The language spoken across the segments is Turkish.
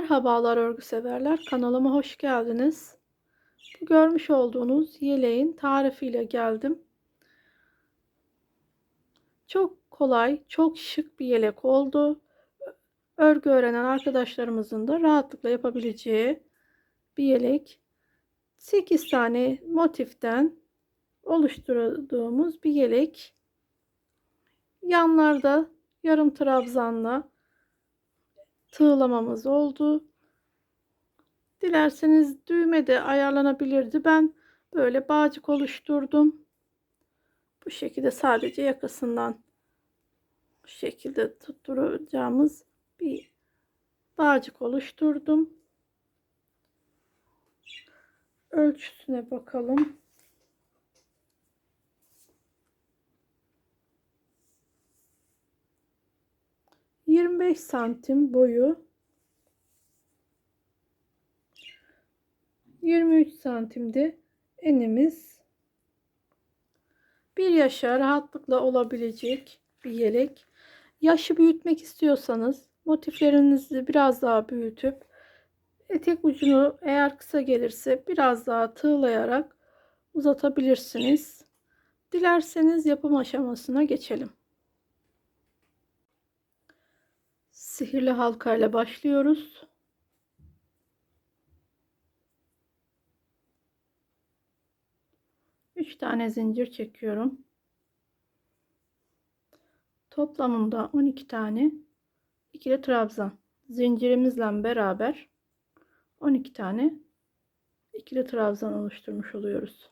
Merhabalar örgü severler. Kanalıma hoş geldiniz. Bu görmüş olduğunuz yeleğin tarifiyle geldim. Çok kolay, çok şık bir yelek oldu. Örgü öğrenen arkadaşlarımızın da rahatlıkla yapabileceği bir yelek. 8 tane motiften oluşturduğumuz bir yelek. Yanlarda yarım trabzanla tığlamamız oldu. Dilerseniz düğme de ayarlanabilirdi. Ben böyle bağcık oluşturdum. Bu şekilde sadece yakasından bu şekilde tutturacağımız bir bağcık oluşturdum. Ölçüsüne bakalım. Yirmi beş santim boyu 23 santimde enimiz. Bir yaşa rahatlıkla olabilecek bir yelek. Yaşı büyütmek istiyorsanız motiflerinizi biraz daha büyütüp etek ucunu eğer kısa gelirse biraz daha tığlayarak uzatabilirsiniz. Dilerseniz yapım aşamasına geçelim. Sihirli halka ile başlıyoruz. 3 tane zincir çekiyorum. Toplamında 12 tane ikili trabzan zincirimizle beraber 12 tane ikili trabzan oluşturmuş oluyoruz.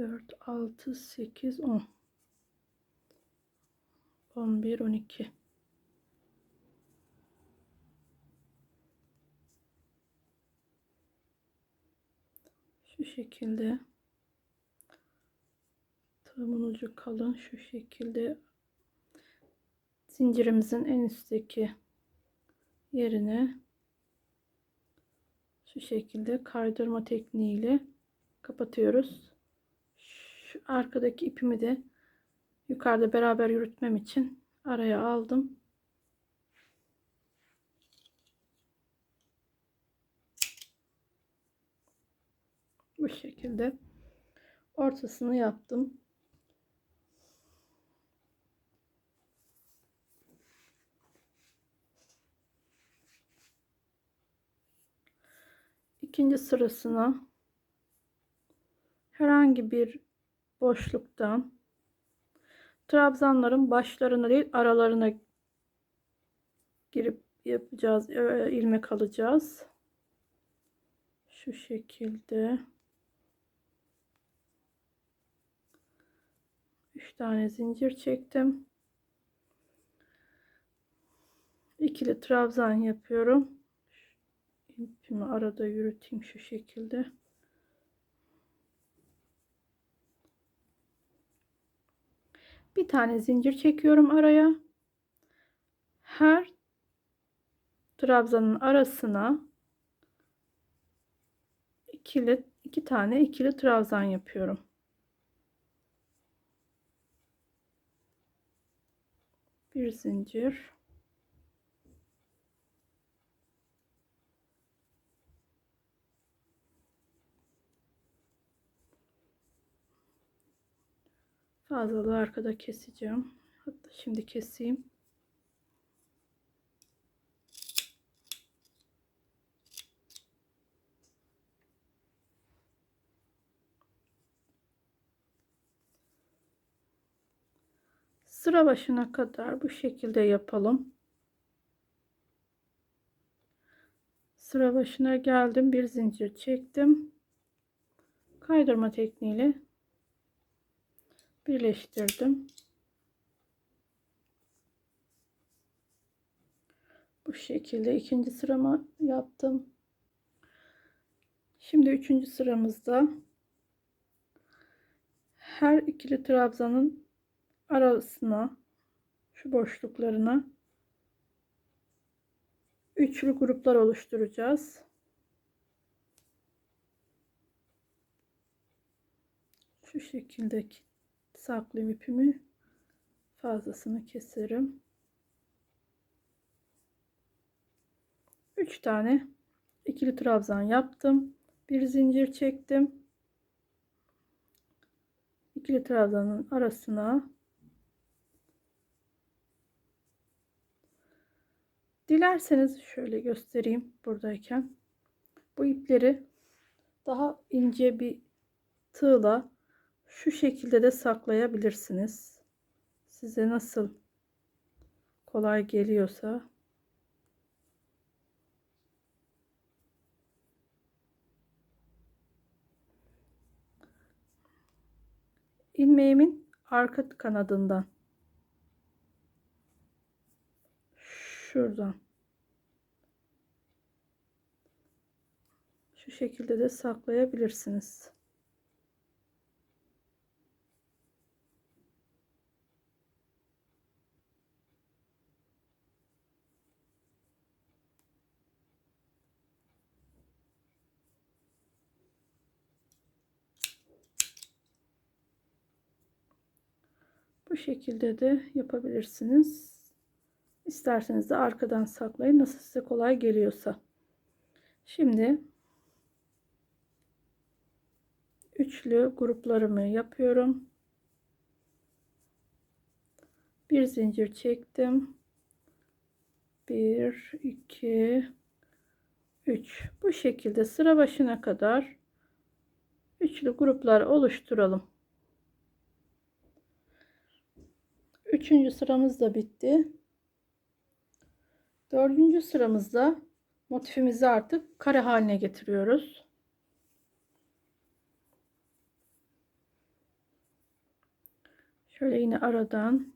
4, 6, 8, 10. 11, 12. Şu şekilde tığımın ucu kalın şu şekilde zincirimizin en üstteki yerine şu şekilde kaydırma tekniğiyle kapatıyoruz şu arkadaki ipimi de yukarıda beraber yürütmem için araya aldım. Bu şekilde ortasını yaptım. İkinci sırasına herhangi bir boşluktan trabzanların başlarına değil aralarına girip yapacağız e, ilmek alacağız. Şu şekilde. 3 tane zincir çektim. İkili trabzan yapıyorum. İpimi arada yürüteyim şu şekilde bir tane zincir çekiyorum araya. Her trabzanın arasına ikili iki tane ikili trabzan yapıyorum. Bir zincir Fazlalığı arkada keseceğim. Hatta şimdi keseyim. Sıra başına kadar bu şekilde yapalım. Sıra başına geldim. Bir zincir çektim. Kaydırma tekniğiyle birleştirdim. Bu şekilde ikinci sıramı yaptım. Şimdi üçüncü sıramızda her ikili trabzanın arasına şu boşluklarına üçlü gruplar oluşturacağız. Şu şekilde saklayayım ipimi. Fazlasını keserim. 3 tane ikili trabzan yaptım. Bir zincir çektim. İkili trabzanın arasına Dilerseniz şöyle göstereyim buradayken. Bu ipleri daha ince bir tığla şu şekilde de saklayabilirsiniz. Size nasıl kolay geliyorsa ilmeğimin arka kanadından şuradan şu şekilde de saklayabilirsiniz. Bu şekilde de yapabilirsiniz. İsterseniz de arkadan saklayın. Nasıl size kolay geliyorsa. Şimdi üçlü gruplarımı yapıyorum. Bir zincir çektim. 1 2 3 bu şekilde sıra başına kadar üçlü gruplar oluşturalım. Üçüncü sıramız da bitti. Dördüncü sıramızda motifimizi artık kare haline getiriyoruz. Şöyle yine aradan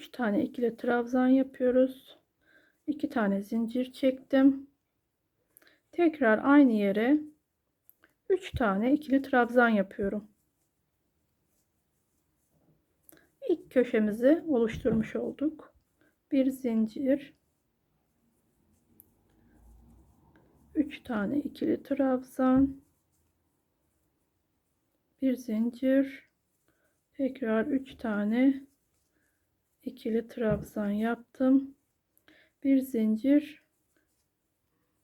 üç tane ikili trabzan yapıyoruz. 2 tane zincir çektim. Tekrar aynı yere 3 tane ikili trabzan yapıyorum. İlk köşemizi oluşturmuş olduk. Bir zincir 3 tane ikili trabzan bir zincir tekrar 3 tane ikili trabzan yaptım. Bir zincir.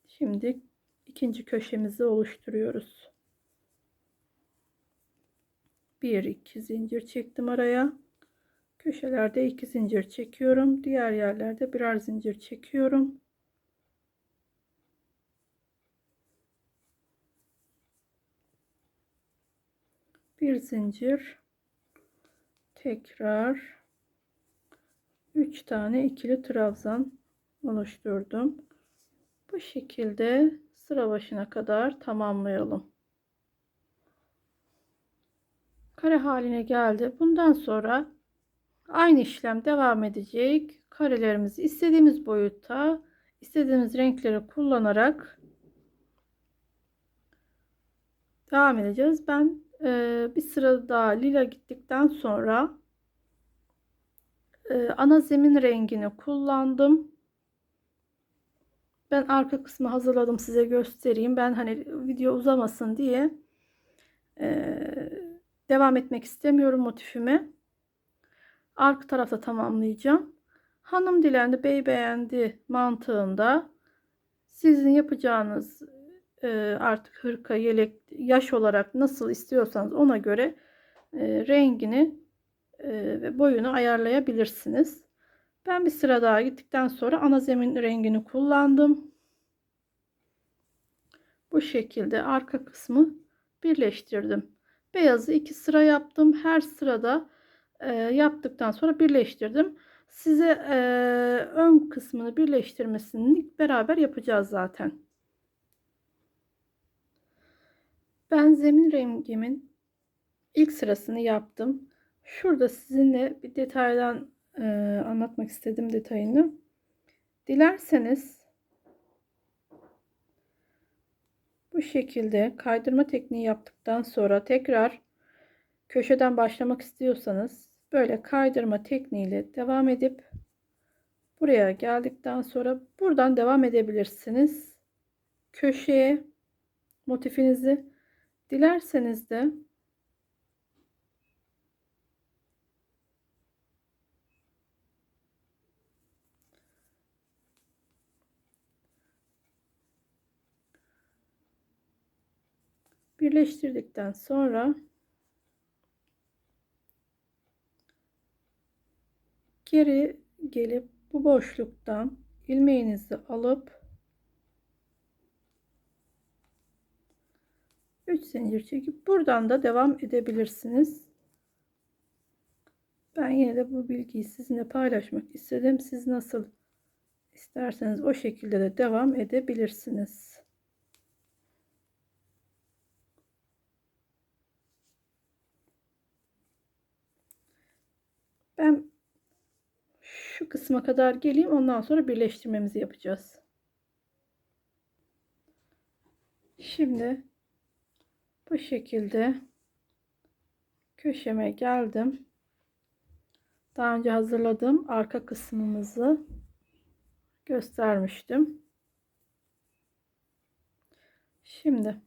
Şimdi ikinci köşemizi oluşturuyoruz. Bir iki zincir çektim araya. Köşelerde iki zincir çekiyorum. Diğer yerlerde birer zincir çekiyorum. Bir zincir. Tekrar 3 tane ikili trabzan oluşturdum. Bu şekilde sıra başına kadar tamamlayalım. Kare haline geldi. Bundan sonra aynı işlem devam edecek. Karelerimizi istediğimiz boyutta, istediğimiz renkleri kullanarak devam edeceğiz. Ben e, bir sıra daha lila gittikten sonra e, ana zemin rengini kullandım. Ben arka kısmı hazırladım size göstereyim. Ben hani video uzamasın diye e, devam etmek istemiyorum motifimi. Arka tarafta tamamlayacağım. Hanım dilendi, bey beğendi mantığında sizin yapacağınız e, artık hırka, yelek, yaş olarak nasıl istiyorsanız ona göre e, rengini ve boyunu ayarlayabilirsiniz. Ben bir sıra daha gittikten sonra ana zemin rengini kullandım. Bu şekilde arka kısmı birleştirdim. Beyazı iki sıra yaptım. Her sırada e, yaptıktan sonra birleştirdim. Size e, ön kısmını birleştirmesini beraber yapacağız zaten. Ben zemin rengimin ilk sırasını yaptım. Şurada sizinle bir detaydan e, anlatmak istedim detayını. Dilerseniz bu şekilde kaydırma tekniği yaptıktan sonra tekrar köşeden başlamak istiyorsanız böyle kaydırma tekniğiyle devam edip buraya geldikten sonra buradan devam edebilirsiniz. Köşeye motifinizi dilerseniz de birleştirdikten sonra geri gelip bu boşluktan ilmeğinizi alıp 3 zincir çekip buradan da devam edebilirsiniz. Ben yine de bu bilgiyi sizinle paylaşmak istedim. Siz nasıl isterseniz o şekilde de devam edebilirsiniz. Ben şu kısma kadar geleyim. Ondan sonra birleştirmemizi yapacağız. Şimdi bu şekilde köşeme geldim. Daha önce hazırladığım arka kısmımızı göstermiştim. Şimdi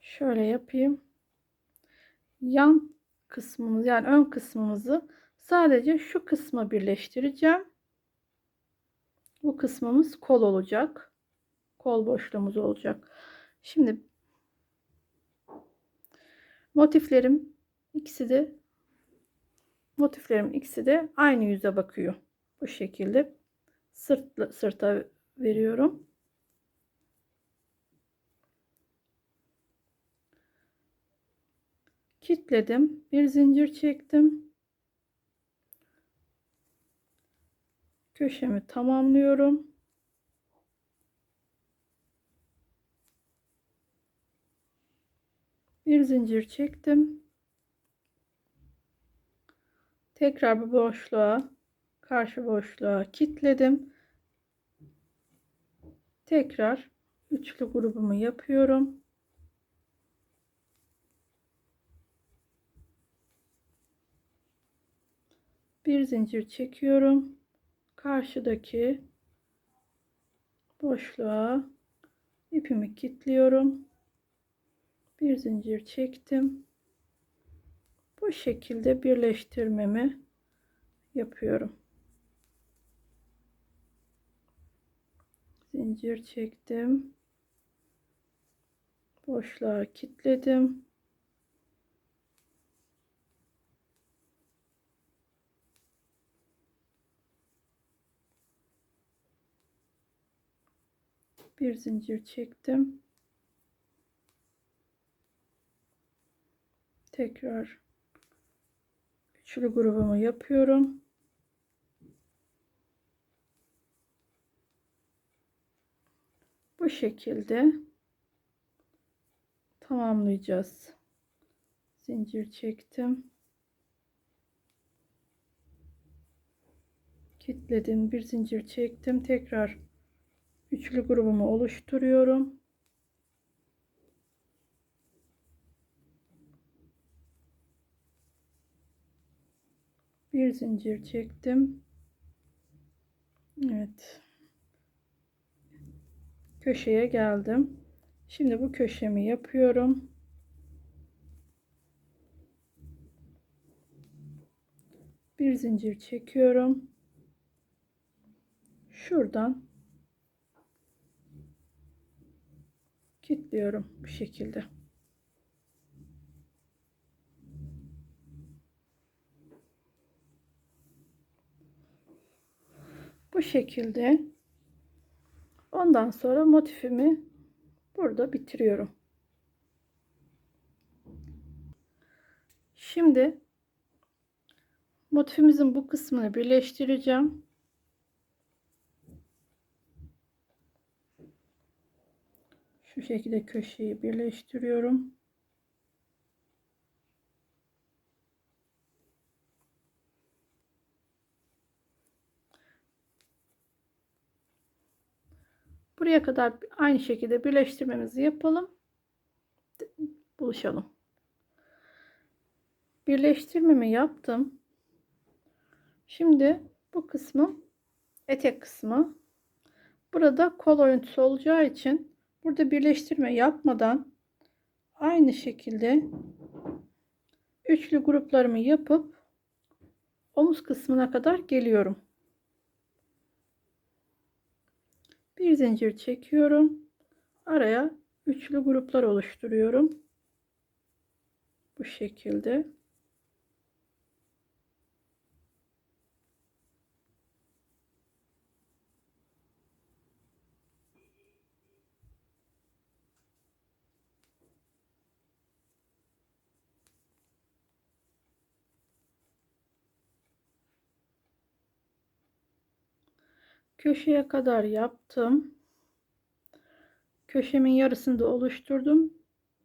şöyle yapayım. Yan kısmımız yani ön kısmımızı sadece şu kısma birleştireceğim. Bu kısmımız kol olacak. Kol boşluğumuz olacak. Şimdi motiflerim ikisi de motiflerim ikisi de aynı yüze bakıyor. Bu şekilde sırt sırta veriyorum. Kitledim. Bir zincir çektim. Köşemi tamamlıyorum. Bir zincir çektim. Tekrar bu boşluğa, karşı boşluğa kilitledim. Tekrar üçlü grubumu yapıyorum. Bir zincir çekiyorum. Karşıdaki boşluğa ipimi kilitliyorum. Bir zincir çektim. Bu şekilde birleştirmemi yapıyorum. Zincir çektim. Boşluğa kilitledim. Bir zincir çektim. Tekrar üçlü grubumu yapıyorum. Bu şekilde tamamlayacağız. Zincir çektim. Kitledim. Bir zincir çektim. Tekrar üçlü grubumu oluşturuyorum. bir zincir çektim. Evet. Köşeye geldim. Şimdi bu köşemi yapıyorum. Bir zincir çekiyorum. Şuradan kilitliyorum bu şekilde Bu şekilde. Ondan sonra motifimi burada bitiriyorum. Şimdi motifimizin bu kısmını birleştireceğim. Şu şekilde köşeyi birleştiriyorum. Buraya kadar aynı şekilde birleştirmemizi yapalım. Buluşalım. Birleştirmemi yaptım. Şimdi bu kısmı etek kısmı. Burada kol örüntüsü olacağı için burada birleştirme yapmadan aynı şekilde üçlü gruplarımı yapıp omuz kısmına kadar geliyorum. Bir zincir çekiyorum. Araya üçlü gruplar oluşturuyorum. Bu şekilde. Köşeye kadar yaptım. Köşemin yarısını da oluşturdum.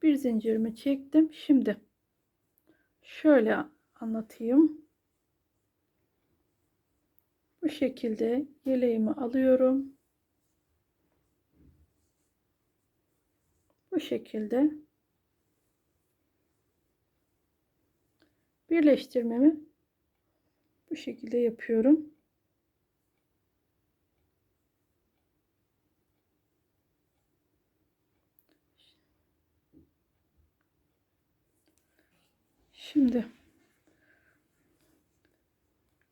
Bir zincirimi çektim. Şimdi şöyle anlatayım. Bu şekilde yeleğimi alıyorum. Bu şekilde birleştirmemi bu şekilde yapıyorum. Şimdi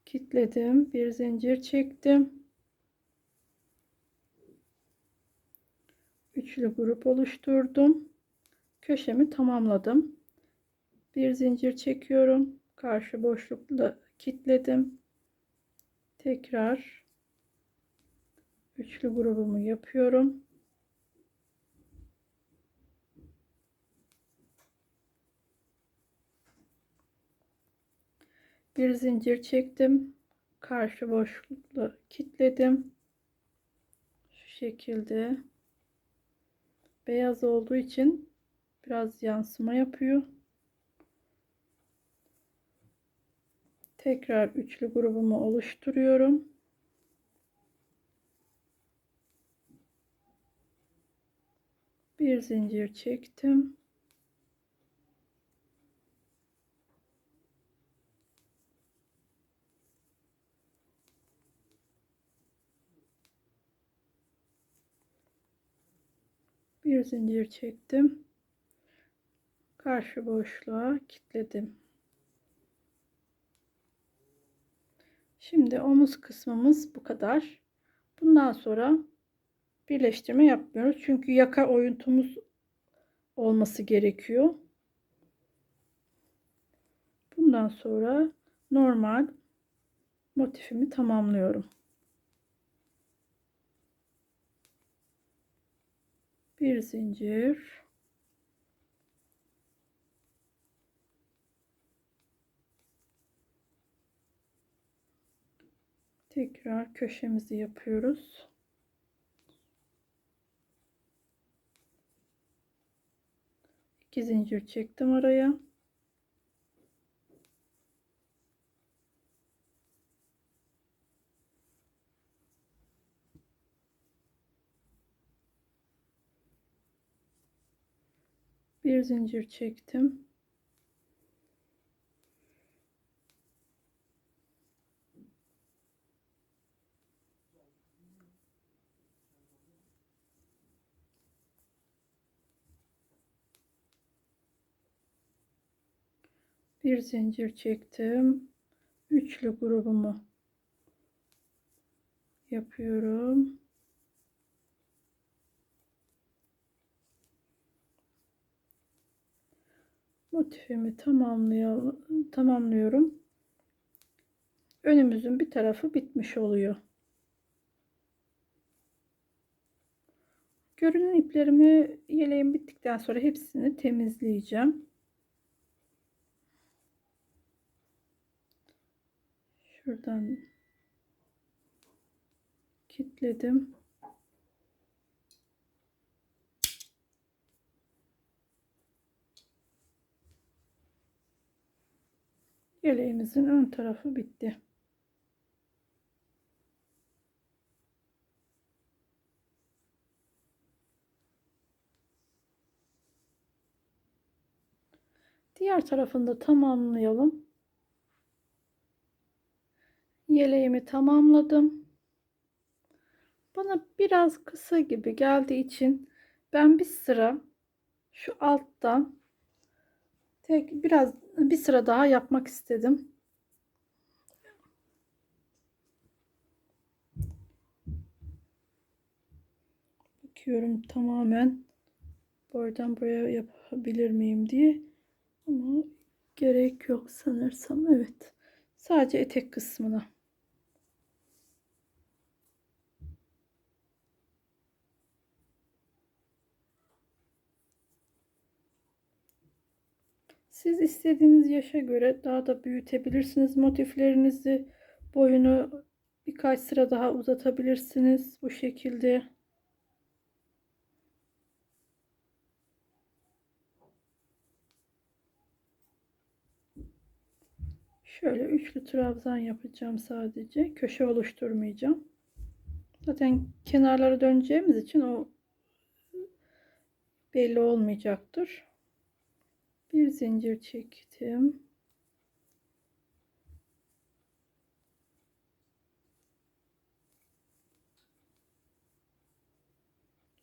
kilitledim. Bir zincir çektim. Üçlü grup oluşturdum. Köşemi tamamladım. Bir zincir çekiyorum. Karşı boşlukla kilitledim. Tekrar üçlü grubumu yapıyorum. Bir zincir çektim. Karşı boşlukla kilitledim şu şekilde. Beyaz olduğu için biraz yansıma yapıyor. Tekrar üçlü grubumu oluşturuyorum. Bir zincir çektim bir zincir çektim. Karşı boşluğa kilitledim. Şimdi omuz kısmımız bu kadar. Bundan sonra birleştirme yapmıyoruz. Çünkü yaka oyuntumuz olması gerekiyor. Bundan sonra normal motifimi tamamlıyorum bir zincir. Tekrar köşemizi yapıyoruz. İki zincir çektim araya bir zincir çektim. Bir zincir çektim. Üçlü grubumu yapıyorum motifimi tamamlıyorum. Önümüzün bir tarafı bitmiş oluyor. Görünen iplerimi yeleğim bittikten sonra hepsini temizleyeceğim. Şuradan kitledim. Yeleğimizin ön tarafı bitti. Diğer tarafını da tamamlayalım. Yeleğimi tamamladım. Bana biraz kısa gibi geldiği için ben bir sıra şu alttan tek biraz bir sıra daha yapmak istedim. Bakıyorum tamamen buradan buraya yapabilir miyim diye. Ama gerek yok sanırsam. Evet. Sadece etek kısmına. Siz istediğiniz yaşa göre daha da büyütebilirsiniz motiflerinizi. Boyunu birkaç sıra daha uzatabilirsiniz bu şekilde. Şöyle üçlü trabzan yapacağım sadece. Köşe oluşturmayacağım. Zaten kenarları döneceğimiz için o belli olmayacaktır. Bir zincir çektim.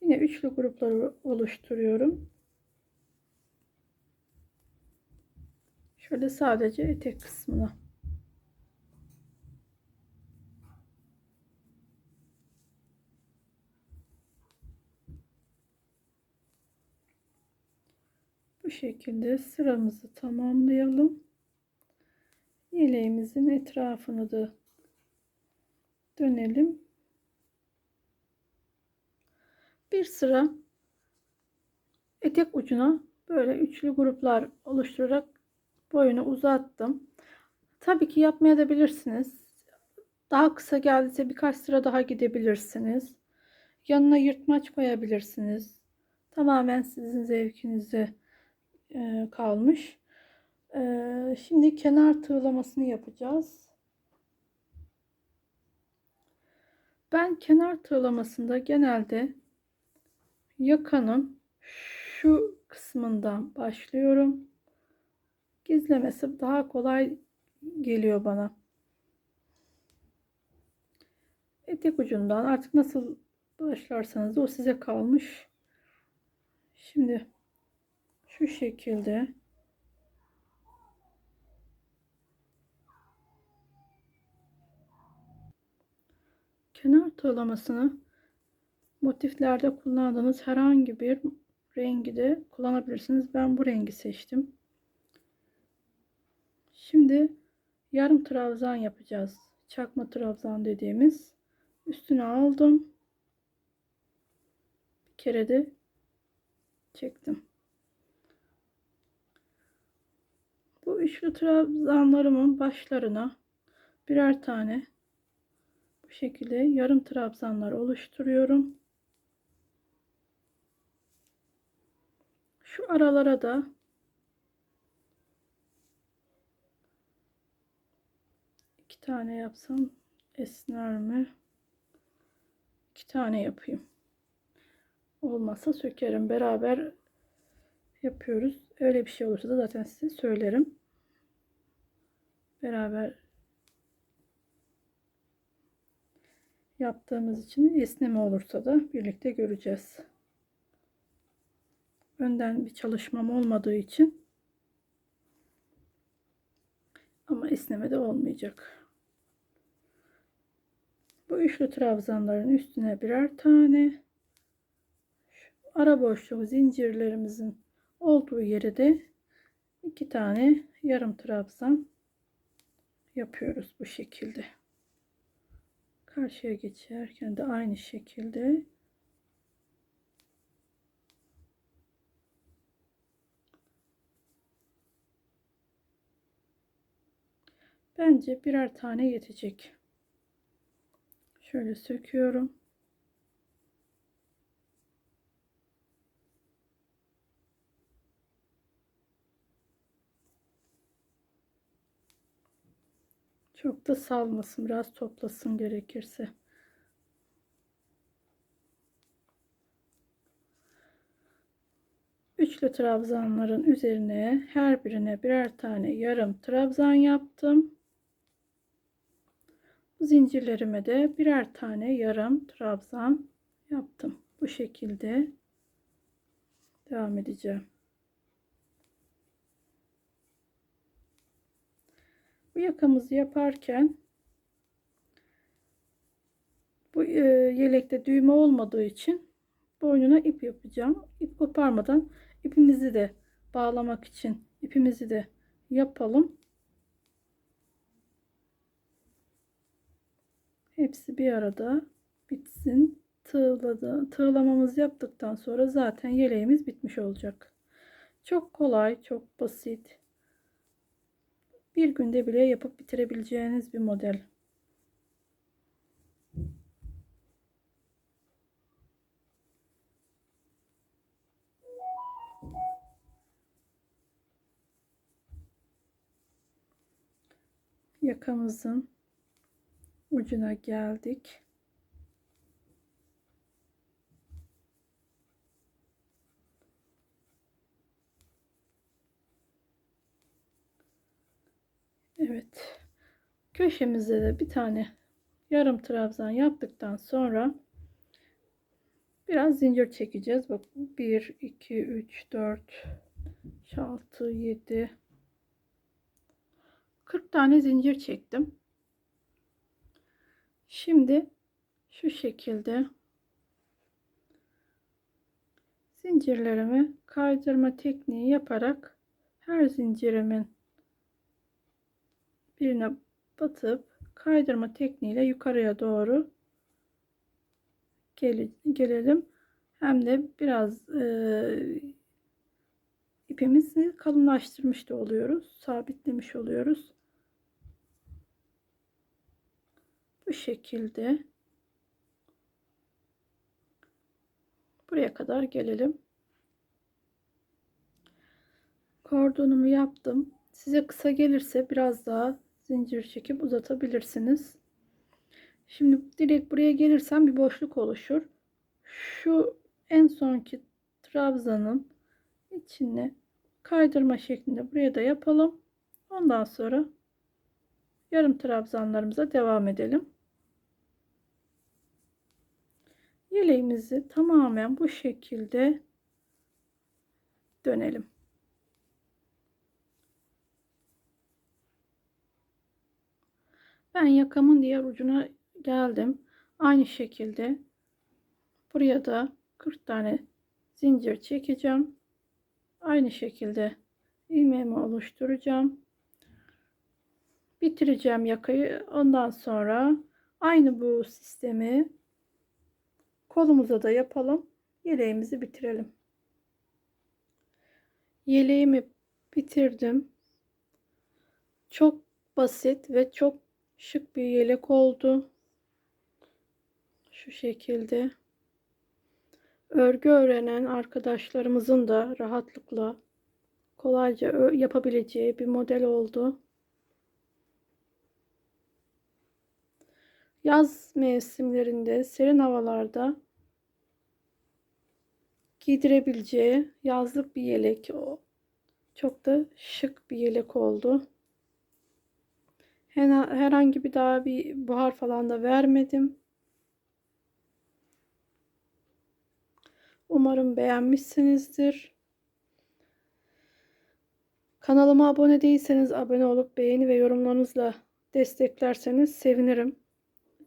Yine üçlü grupları oluşturuyorum. Şöyle sadece etek kısmına. Şekilde sıramızı tamamlayalım. Yeleğimizin etrafını da dönelim. Bir sıra etek ucuna böyle üçlü gruplar oluşturarak boyunu uzattım. Tabii ki yapmaya da bilirsiniz. Daha kısa geldiyse birkaç sıra daha gidebilirsiniz. Yanına yırtmaç koyabilirsiniz. Tamamen sizin zevkinize e, kalmış. E, şimdi kenar tığlamasını yapacağız. Ben kenar tığlamasında genelde yakanın şu kısmından başlıyorum gizlemesi daha kolay geliyor bana. Etek ucundan artık nasıl başlarsanız o size kalmış. Şimdi şu şekilde kenar tığlamasını motiflerde kullandığınız herhangi bir rengi de kullanabilirsiniz. Ben bu rengi seçtim. Şimdi yarım trabzan yapacağız. Çakma trabzan dediğimiz. Üstüne aldım. Bir kere de çektim. Üçlü trabzanlarımın başlarına birer tane bu şekilde yarım trabzanlar oluşturuyorum. Şu aralara da tane yapsam esner mi? İki tane yapayım. Olmazsa sökerim. Beraber yapıyoruz. Öyle bir şey olursa da zaten size söylerim. Beraber yaptığımız için esneme olursa da birlikte göreceğiz. Önden bir çalışmam olmadığı için ama esneme de olmayacak. Bu üçlü trabzanların üstüne birer tane şu ara boşluk zincirlerimizin olduğu yere de iki tane yarım trabzan yapıyoruz bu şekilde. Karşıya geçerken de aynı şekilde Bence birer tane yetecek. Şöyle söküyorum. Çok da salmasın. Biraz toplasın gerekirse. Üçlü trabzanların üzerine her birine birer tane yarım trabzan yaptım. Zincirlerime de birer tane yarım trabzan yaptım. Bu şekilde devam edeceğim. Yakamızı yaparken bu e, yelekte düğme olmadığı için boynuna ip yapacağım. İp koparmadan ipimizi de bağlamak için ipimizi de yapalım. Hepsi bir arada bitsin. Tığladı, tığlamamızı yaptıktan sonra zaten yeleğimiz bitmiş olacak. Çok kolay, çok basit. Bir günde bile yapıp bitirebileceğiniz bir model. Yakamızın ucuna geldik. Evet. Köşemizde de bir tane yarım trabzan yaptıktan sonra biraz zincir çekeceğiz. Bak 1 2 3 4 6 7 40 tane zincir çektim. Şimdi şu şekilde zincirlerimi kaydırma tekniği yaparak her zincirimin birine batıp kaydırma tekniğiyle yukarıya doğru gel gelelim. Hem de biraz e, ipimizi kalınlaştırmış da oluyoruz. Sabitlemiş oluyoruz. Bu şekilde buraya kadar gelelim. Kordonumu yaptım. Size kısa gelirse biraz daha zincir çekip uzatabilirsiniz. Şimdi direkt buraya gelirsem bir boşluk oluşur. Şu en sonki trabzanın içine kaydırma şeklinde buraya da yapalım. Ondan sonra yarım trabzanlarımıza devam edelim. Yeleğimizi tamamen bu şekilde dönelim. Ben yakamın diğer ucuna geldim. Aynı şekilde buraya da 40 tane zincir çekeceğim. Aynı şekilde ilmeğimi oluşturacağım. Bitireceğim yakayı. Ondan sonra aynı bu sistemi kolumuza da yapalım. Yeleğimizi bitirelim. Yeleğimi bitirdim. Çok basit ve çok şık bir yelek oldu. Şu şekilde. Örgü öğrenen arkadaşlarımızın da rahatlıkla kolayca yapabileceği bir model oldu. Yaz mevsimlerinde serin havalarda giydirebileceği yazlık bir yelek o. Çok da şık bir yelek oldu. Herhangi bir daha bir buhar falan da vermedim. Umarım beğenmişsinizdir. Kanalıma abone değilseniz abone olup beğeni ve yorumlarınızla desteklerseniz sevinirim.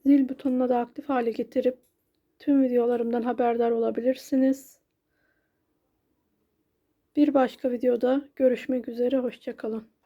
Zil butonuna da aktif hale getirip tüm videolarımdan haberdar olabilirsiniz. Bir başka videoda görüşmek üzere. Hoşçakalın.